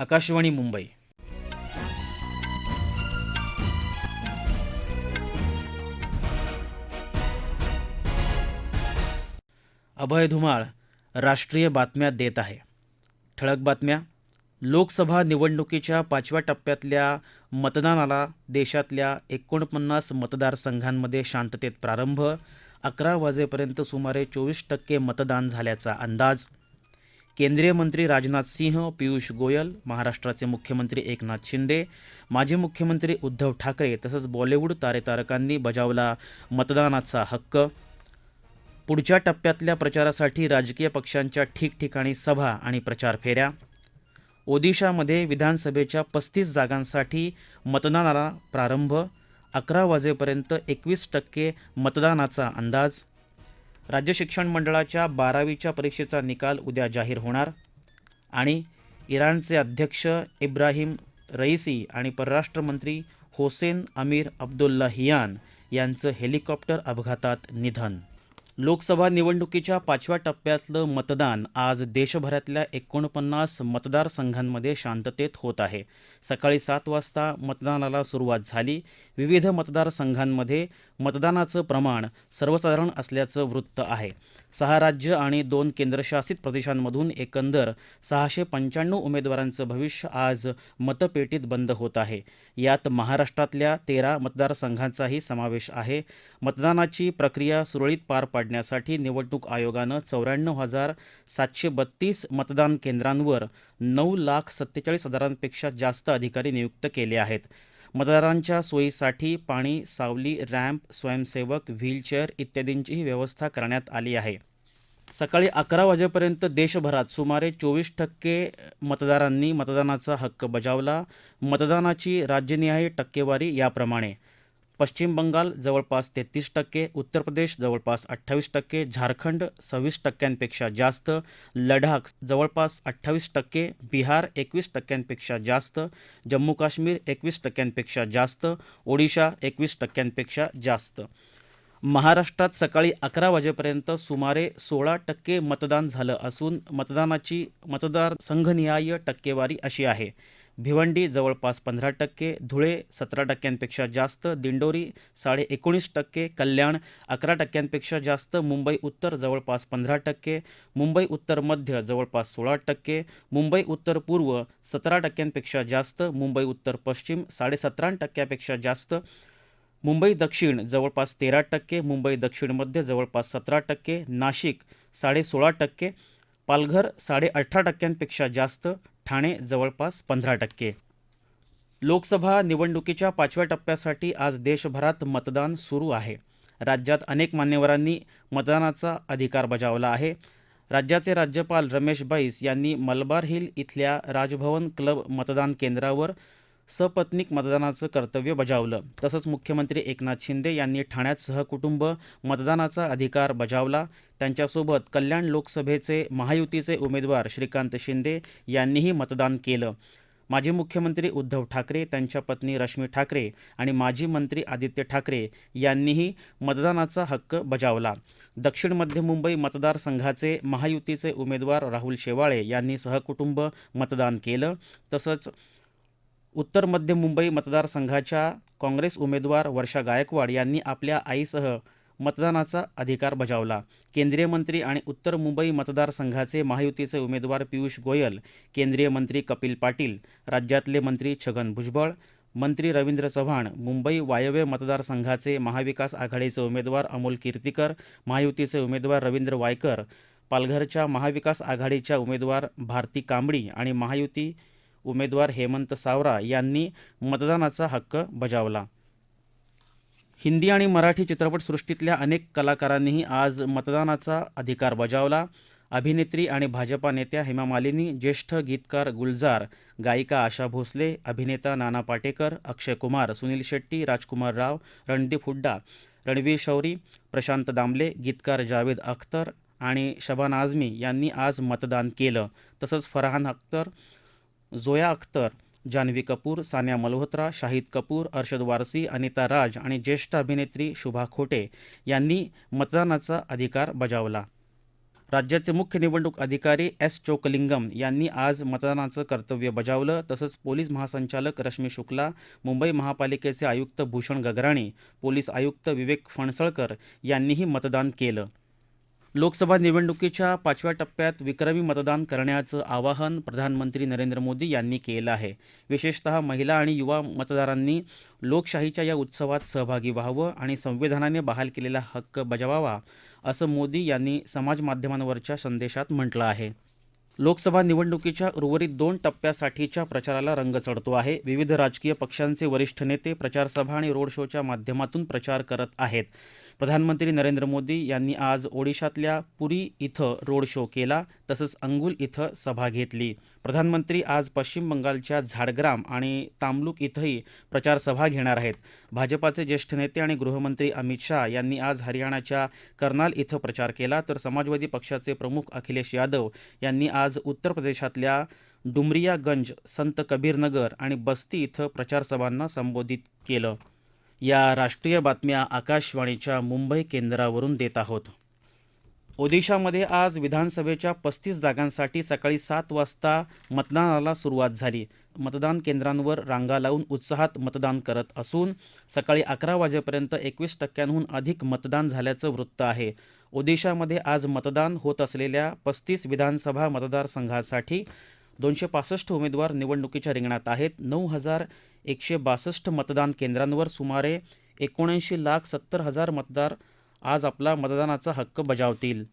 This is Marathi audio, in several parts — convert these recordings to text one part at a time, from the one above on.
आकाशवाणी मुंबई. अभय धुमाळ राष्ट्रीय बातम्या देत आहे. ठळक बातम्या. लोकसभा निवडणुकीच्या पाचव्या टप्प्यातल्या मतदानाला देशातल्या एकोणपन्नास मतदारसंघांमध्ये शांततेत प्रारंभ. अकरा वाजेपर्यंत सुमारे चोवीस टक्के मतदान झाल्याचा अंदाज. केंद्रीय मंत्री राजनाथ सिंह पियुष गोयल महाराष्ट्राचे मुख्यमंत्री एकनाथ शिंदे माजी मुख्यमंत्री उद्धव ठाकरे तसंच बॉलिवूड तारेतारकांनी बजावला मतदानाचा हक्क. पुढच्या टप्प्यातल्या प्रचारासाठी राजकीय पक्षांच्या ठिकठिकाणी सभा आणि प्रचार फेऱ्या. ओदिशामध्ये विधानसभेच्या पस्तीस जागांसाठी मतदानाला प्रारंभ. अकरा वाजेपर्यंत एकवीस टक्के मतदानाचा अंदाज. राज्य शिक्षण मंडळाच्या बारावीच्या परीक्षेचा निकाल उद्या जाहीर होणार आणि इराणचे अध्यक्ष इब्राहिम रईसी आणि परराष्ट्र मंत्री होसेन अमीर अब्दुल्ला हियान यांचं हेलिकॉप्टर अपघातात निधन. लोकसभा निवडणुकीच्या पाचव्या टप्प्यातलं मतदान आज देशभरातल्या एकोणपन्नास मतदारसंघांमध्ये शांततेत होत आहे. सकाळी सात वाजता मतदानाला सुरुवात झाली. विविध मतदारसंघांमध्ये मतदानाचं प्रमाण सर्वसाधारण असल्याचं वृत्त आहे. सहा राज्य आणि दोन केंद्रशासित प्रदेशांमधून एकंदर सहाशे पंच्याण्णव उमेदवारांचं भविष्य आज मतपेटीत बंद होत आहे. यात महाराष्ट्रातल्या तेरा मतदारसंघांचाही समावेश आहे. मतदानाची प्रक्रिया सुरळीत पार काढण्यासाठी निवडणूक आयोगानं चौऱ्याण्णव हजार सातशे बत्तीस मतदान केंद्रांवर नऊ लाख सत्तेचाळीस हजारांपेक्षा जास्त अधिकारी नियुक्त केले आहेत. मतदारांच्या सोयीसाठी पाणी सावली रॅम्प स्वयंसेवक व्हीलचेअर इत्यादींचीही व्यवस्था करण्यात आली आहे. सकाळी अकरा वाजेपर्यंत देशभरात सुमारे चोवीस टक्के मतदारांनी मतदानाचा हक्क बजावला. मतदानाची राज्यनिहाय टक्केवारी याप्रमाणे पश्चिम बंगाल जवळपास तेहतीस टक्के उत्तर प्रदेश जवळपास अठ्ठावीस टक्के झारखंड सव्वीस टक्क्यांपेक्षा जास्त लडाख जवळपास अठ्ठावीस टक्के बिहार एकवीस टक्क्यांपेक्षा जास्त जम्मू काश्मीर एकवीस टक्क्यांपेक्षा जास्त ओडिशा एकवीस टक्क्यांपेक्षा जास्त. महाराष्ट्रात सकाळी अकरा वाजेपर्यंत सुमारे सोळा टक्के मतदान झालं असून मतदानाची मतदार संघनिहाय टक्केवारी अशी आहे. भिवंडी जवळपास पंधरा टक्के धुळे सतरा टक्क्यांपेक्षा जास्त दिंडोरी साडे एकोणीस टक्के कल्याण अकरा टक्क्यांपेक्षा जास्त मुंबई उत्तर जवळपास पंधरा टक्के मुंबई उत्तर मध्य जवळपास सोळा टक्के मुंबई उत्तर पूर्व सतरा टक्क्यांपेक्षा जास्त मुंबई उत्तर पश्चिम साडेसतरा टक्क्यापेक्षा जास्त मुंबई दक्षिण जवळपास तेरा टक्के मुंबई दक्षिण मध्य जवळपास सतरा टक्के नाशिक साडे सोळा टक्के पालघर साडे अठरा टक्क्यांपेक्षा जास्त ठाणे जवळपास पंधरा टक्के. लोकसभा निवडणुकीच्या पाचव्या टप्प्यासाठी आज देशभरात मतदान सुरू आहे. राज्यात अनेक मान्यवरांनी मतदानाचा अधिकार बजावला आहे. राज्याचे राज्यपाल रमेश बैस यांनी मलबार हिल इथल्या राजभवन क्लब मतदान केंद्रावर सपत्नीक मतदानाचं कर्तव्य बजावलं. तसंच मुख्यमंत्री एकनाथ शिंदे यांनी ठाण्यात सहकुटुंब मतदानाचा अधिकार बजावला. त्यांच्यासोबत कल्याण लोकसभेचे महायुतीचे उमेदवार श्रीकांत शिंदे यांनीही मतदान केलं. माजी मुख्यमंत्री उद्धव ठाकरे त्यांच्या पत्नी रश्मी ठाकरे आणि माजी मंत्री आदित्य ठाकरे यांनीही मतदानाचा हक्क बजावला. दक्षिण मध्य मुंबई मतदारसंघाचे महायुतीचे उमेदवार राहुल शेवाळे यांनी सहकुटुंब मतदान केलं. तसंच उत्तर मध्य मुंबई मतदारसंघाच्या काँग्रेस उमेदवार वर्षा गायकवाड यांनी आपल्या आईसह मतदानाचा अधिकार बजावला. केंद्रीय मंत्री आणि उत्तर मुंबई मतदारसंघाचे महायुतीचे उमेदवार पियुष गोयल केंद्रीय मंत्री कपिल पाटील राज्यातले मंत्री छगन भुजबळ मंत्री रवींद्र चव्हाण मुंबई वायव्य मतदारसंघाचे महाविकास आघाडीचे उमेदवार अमोल कीर्तीकर महायुतीचे उमेदवार रवींद्र वायकर पालघरच्या महाविकास आघाडीच्या उमेदवार भारती कांबळी आणि महायुती उमेदवार हेमंत सावरा यांनी मतदानाचा हक्क बजावला. हिंदी आणि मराठी चित्रपटसृष्टीतल्या अनेक कलाकारांनीही आज मतदानाचा अधिकार बजावला. अभिनेत्री आणि भाजपा नेत्या हेमा मालिनी ज्येष्ठ गीतकार गुलजार गायिका आशा भोसले अभिनेता नाना पाटेकर अक्षय कुमार सुनील शेट्टी राजकुमार राव रणदीप हुड्डा रणवीर शौरी प्रशांत दामले गीतकार जावेद अख्तर आणि शबाना आझमी यांनी आज मतदान केलं. तसंच फरहान अख्तर जोया अख्तर जान्हवी कपूर सानिया मल्होत्रा शाहिद कपूर अर्शद वारसी अनिता राज आणि ज्येष्ठ अभिनेत्री शुभा खोटे यांनी मतदानाचा अधिकार बजावला. राज्याचे मुख्य निवडणूक अधिकारी एस चोकलिंगम यांनी आज मतदानाचं कर्तव्य बजावलं. तसंच पोलीस महासंचालक रश्मी शुक्ला मुंबई महापालिकेचे आयुक्त भूषण गगराणी पोलीस आयुक्त विवेक फणसळकर यांनीही मतदान केलं. लोकसभा निवडणुकीच्या पाचव्या टप्प्यात विक्रमी मतदान करण्याचं आवाहन प्रधानमंत्री नरेंद्र मोदी यांनी केलं आहे. विशेषतः महिला आणि युवा मतदारांनी लोकशाहीच्या या उत्सवात सहभागी व्हावं आणि संविधानाने बहाल केलेला हक्क बजावावा असं मोदी यांनी समाजमाध्यमांवरच्या संदेशात म्हटलं आहे. लोकसभा निवडणुकीच्या उर्वरित दोन टप्प्यासाठीच्या प्रचाराला रंग चढतो आहे. विविध राजकीय पक्षांचे वरिष्ठ नेते प्रचारसभा आणि रोड शोच्या माध्यमातून प्रचार करत आहेत. प्रधानमंत्री नरेंद्र मोदी यांनी आज ओडिशातल्या पुरी इथं रोड शो केला तसंच अंगुल इथं सभा घेतली. प्रधानमंत्री आज पश्चिम बंगालच्या झाडग्राम आणि तामलुक इथंही प्रचारसभा घेणार आहेत. भाजपाचे ज्येष्ठ नेते आणि गृहमंत्री अमित शाह यांनी आज हरियाणाच्या कर्नाल इथं प्रचार केला तर समाजवादी पक्षाचे प्रमुख अखिलेश यादव यांनी आज उत्तर प्रदेशातल्या डुमरियागंज संत कबीरनगर आणि बस्ती इथं प्रचारसभांना संबोधित केलं. या राष्ट्रीय बातम्या आकाशवाणीच्या मुंबई केंद्रावरून देत आहोत. ओदिशामध्ये आज विधानसभेच्या पस्तीस जागांसाठी सकाळी सात वाजता मतदानाला सुरुवात झाली. मतदान केंद्रांवर रांगा लावून उत्साहात मतदान करत असून सकाळी अकरा वाजेपर्यंत एकवीस टक्क्यांहून अधिक मतदान झाल्याचं वृत्त आहे. ओदिशामध्ये आज मतदान होत असलेल्या पस्तीस विधानसभा मतदारसंघासाठी दोनशे पासष्ट उमेदवार निवडणुकीच्या रिंगणात आहेत. नऊ हजार एकशे बासष्ट मतदान केंद्रांवर सुमारे एकोणऐंशी लाख सत्तर हजार मतदार आज आपला मतदानाचा हक्क बजावतील.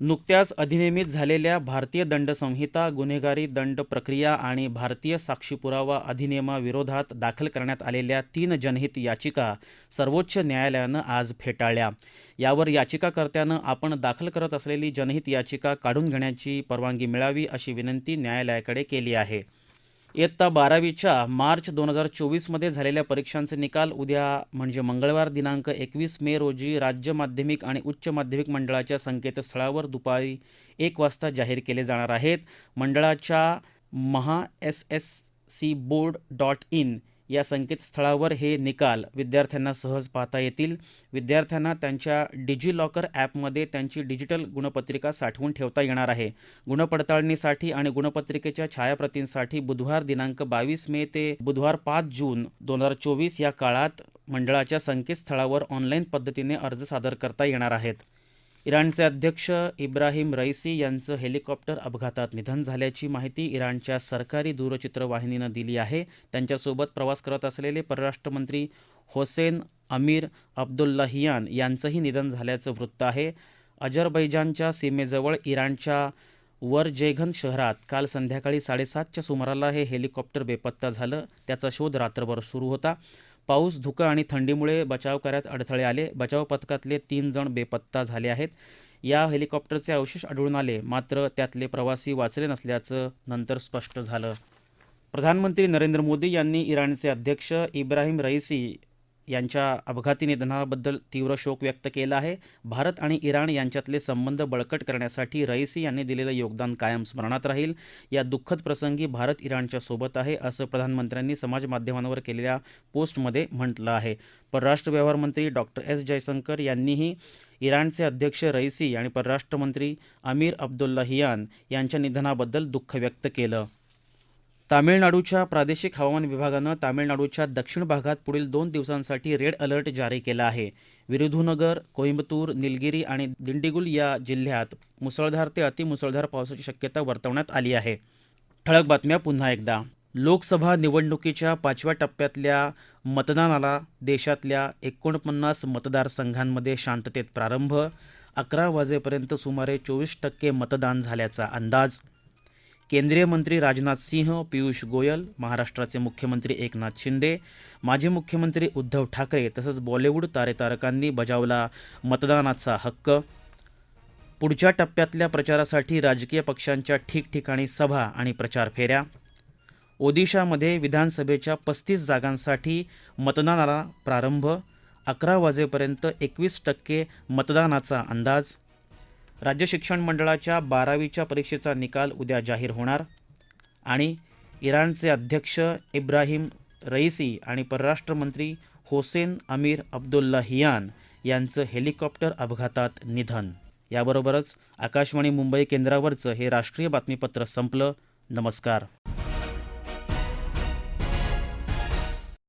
नुकत्याच अधिनियमित झालेल्या भारतीय दंड संहिता गुन्हेगारी दंड प्रक्रिया आणि भारतीय साक्षी पुरावा अधिनियमाविरोधात दाखल करण्यात आलेल्या तीन जनहित याचिका सर्वोच्च न्यायालयानं आज फेटाळल्या. यावर याचिकाकर्त्यानं आपण दाखल करत असलेली जनहित याचिका काढून घेण्याची परवानगी मिळावी अशी विनंती न्यायालयाकडे केली आहे. इयत्ता बारावीच्या मार्च दोन हजार चोवीसमध्ये झालेल्या परीक्षांचे निकाल उद्या म्हणजे मंगळवार दिनांक एकवीस मे रोजी राज्य माध्यमिक आणि उच्च माध्यमिक मंडळाच्या संकेतस्थळावर दुपारी एक वाजता जाहीर केले जाणार आहेत. मंडळाच्या Maha S S C board dot in या संकेतस्थळावर हे निकाल विद्यार्थ्यांना सहज पाहता येतील. विद्यार्थ्यांना त्यांच्या डिजिलॉकर ॲपमध्ये त्यांची डिजिटल गुणपत्रिका साठवून ठेवता येणार आहे. गुणपडताळणीसाठी आणि गुणपत्रिकेच्या छायाप्रतींसाठी बुधवार दिनांक बावीस मे ते बुधवार पाच जून दोन हजार चोवीस या काळात मंडळाच्या संकेतस्थळावर ऑनलाईन पद्धतीने अर्ज सादर करता येणार आहेत. इराणचे अध्यक्ष इब्राहिम रईसी यांचं हेलिकॉप्टर अपघातात निधन झाल्याची माहिती इराणच्या सरकारी दूरचित्रवाहिनीनं दिली आहे. त्यांच्यासोबत प्रवास करत असलेले परराष्ट्रमंत्री होसेन अमीर अब्दुल्लाहियान यांचंही निधन झाल्याचं वृत्त आहे. अजरबैजानच्या सीमेजवळ इराणच्या वरजेघन शहरात काल संध्याकाळी साडेसातच्या सुमाराला हे हेलिकॉप्टर बेपत्ता झालं. त्याचा शोध रात्रभर सुरू होता. पाऊस धुकं आणि थंडीमुळे बचाव कार्यात अडथळे आले. बचाव पथकातले तीन जण बेपत्ता झाले आहेत. या हेलिकॉप्टरचे अवशेष आढळून आले. मात्र त्यातले प्रवासी वाचले नसल्याचं नंतर स्पष्ट झालं. प्रधानमंत्री नरेंद्र मोदी यांनी इराणचे अध्यक्ष इब्राहिम रईसी यांच्या अपघाती निधनाबद्दल तीव्र शोक व्यक्त केला आहे. भारत आणि इराण यांच्यातले संबंध बळकट करण्यासाठी रईसी यांनी दिलेलं योगदान कायम स्मरणात राहील. या दुःखद प्रसंगी भारत इराणच्या सोबत आहे असं प्रधानमंत्र्यांनी समाजमाध्यमांवर केलेल्या पोस्टमध्ये म्हटलं आहे. परराष्ट्र व्यवहार मंत्री डॉक्टर एस. जयशंकर यांनीही इराणचे अध्यक्ष रईसी आणि परराष्ट्र मंत्री अमीर अब्दुल्लाहियान यांच्या निधनाबद्दल दुःख व्यक्त केलं. तामिळनाडूच्या प्रादेशिक हवामान विभागानं तामिळनाडूच्या दक्षिण भागात पुढील दोन दिवसांसाठी रेड अलर्ट जारी केला आहे. विरुधुनगर कोइंबतूर निलगिरी आणि दिंडीगुल या जिल्ह्यात मुसळधार ते अतिमुसळधार पावसाची शक्यता वर्तवण्यात आली आहे. ठळक बातम्या पुन्हा एकदा. लोकसभा निवडणुकीच्या पाचव्या टप्प्यातल्या मतदानाला देशातल्या एकोणपन्नास मतदारसंघांमध्ये शांततेत प्रारंभ. अकरा वाजेपर्यंत सुमारे चोवीस टक्के मतदान झाल्याचा अंदाज. केंद्रीय मंत्री राजनाथ सिंह पियुष गोयल महाराष्ट्राचे मुख्यमंत्री एकनाथ शिंदे माजी मुख्यमंत्री उद्धव ठाकरे तसंच बॉलिवूड तारेतारकांनी बजावला मतदानाचा हक्क. पुढच्या टप्प्यातल्या प्रचारासाठी राजकीय पक्षांच्या ठिकठिकाणी सभा आणि प्रचार फेऱ्या. ओदिशामध्ये विधानसभेच्या पस्तीस जागांसाठी मतदानाला प्रारंभ. अकरा वाजेपर्यंत एकवीस टक्के मतदानाचा अंदाज. राज्य शिक्षण मंडळाच्या बारावीच्या परीक्षेचा निकाल उद्या जाहीर होणार आणि इराणचे अध्यक्ष इब्राहिम रईसी आणि परराष्ट्रमंत्री होसेन अमीर अब्दुल्लाहियान यांचं हेलिकॉप्टर अपघातात निधन. याबरोबरच आकाशवाणी मुंबई केंद्रावरचं हे राष्ट्रीय बातमीपत्र संपलं. नमस्कार.